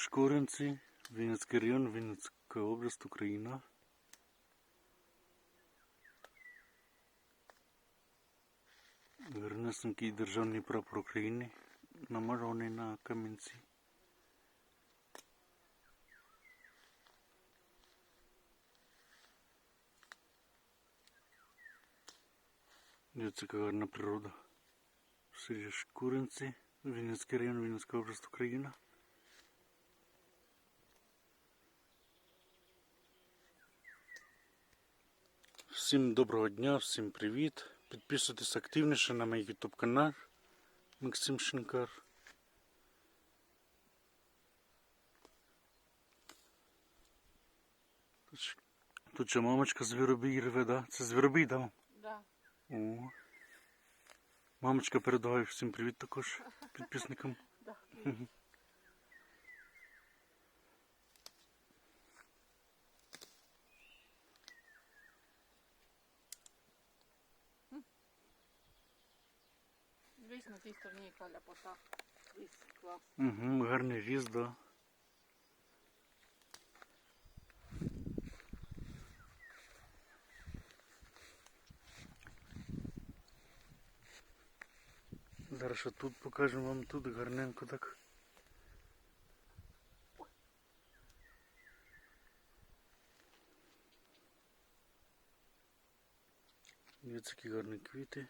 Шкоринці, Вінницький район, Вінницька область, Україна. Вернесенький державний прапор України, намальований на камінці. Дивіться, яка гарна природа. Селі Шкуринці, Вінницький район, Вінницька область, Україна. Всім доброго дня, всім привіт. Підписуйтесь активніше на мій YouTube канал Максим Шинкар. Тут, ще мамочка звіробій рве, да? Це звіробій, да? Да. О. Мамочка передавай всім привіт також підписникам. Да. Дивись на тій стороні яка ляпота. Угу, гарний ріст, да. Зараз тут покажемо вам тут гарненько так. Дивіться, які гарні квіти.